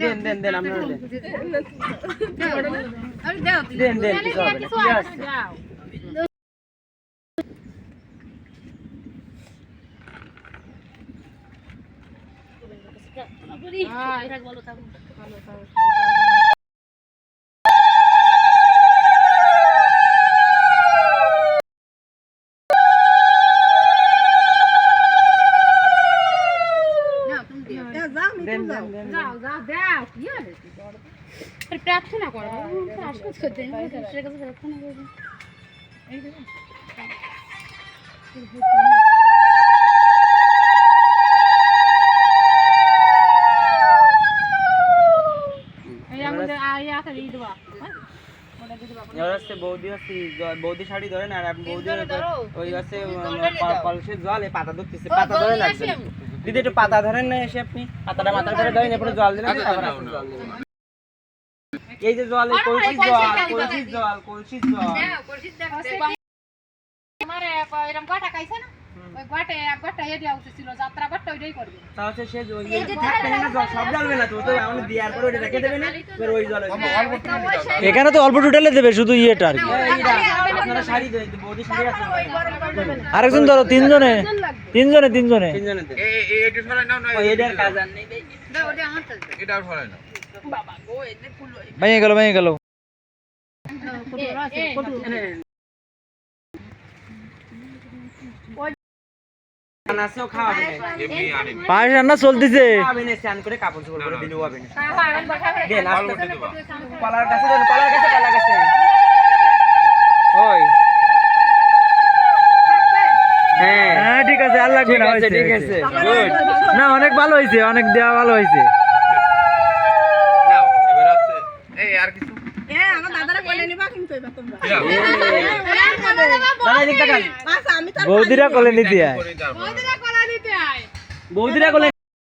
দেন দেন দেন আপনারা দেন। দাও দেন দেন কিছু হবে না কি আছে দেন দেন দেন যাও। যাও দাও কি হবে? প্রার্থনা করো আশীর্বাদ করতে ঈশ্বরের কাছে প্রার্থনা করো এই আমাদের আয়া আছে এই দেবা এবার হচ্ছে বৌদি হচ্ছে বৌদি শাড়ি ধরেন আর আপনি বৌদি ওই হচ্ছে কলসের জল এই পাতা ধরতেছে পাতা ধরে লাগবে দিদি একটু পাতা ধরেন না এসে আপনি। পাতাটা মাথার ধরে ধরেন এরপরে জল দিলেন এই যে জল এই যে জল কলসির জল কলসির জল। কলসির জল আমার এরকম কথা খাইছে না? ওই গোটা এক গোটা এ দেওয়া যাত্রা গোটা ওইটাই করবে তাহলে সে ওই যে থাকবে না জল সব ঢালবে না তো তো আমাদের দেওয়ার পরে ওটা রেখে দেবে না এবার ওই জল এখানে তো অল্প টোটালে দেবে শুধু ইয়েটা আর কি আপনারা শাড়ি দেন বৌদি শাড়ি আছে আরেকজন ধরো তিনজনে তিনজনে তিনজনে তিনজনের এই এই সরাই নাও না এটার কাজ আর নেই এটাও সরাই নাও ভেঙে গেল ভেঙে গেল না হ্যাঁ, কলার কাছে কলার কাছে ওই। হ্যাঁ। হ্যাঁ ঠিক আছে আর লাগবে ঠিক না হয়েছে, ঠিক আছে। না অনেক ভালো হয়েছে অনেক দেওয়া ভালো হয়েছে। নাও এবার আছে। এই আর কিছু বৌদিরা কলে নিতে আয় বৌদিরা কোলে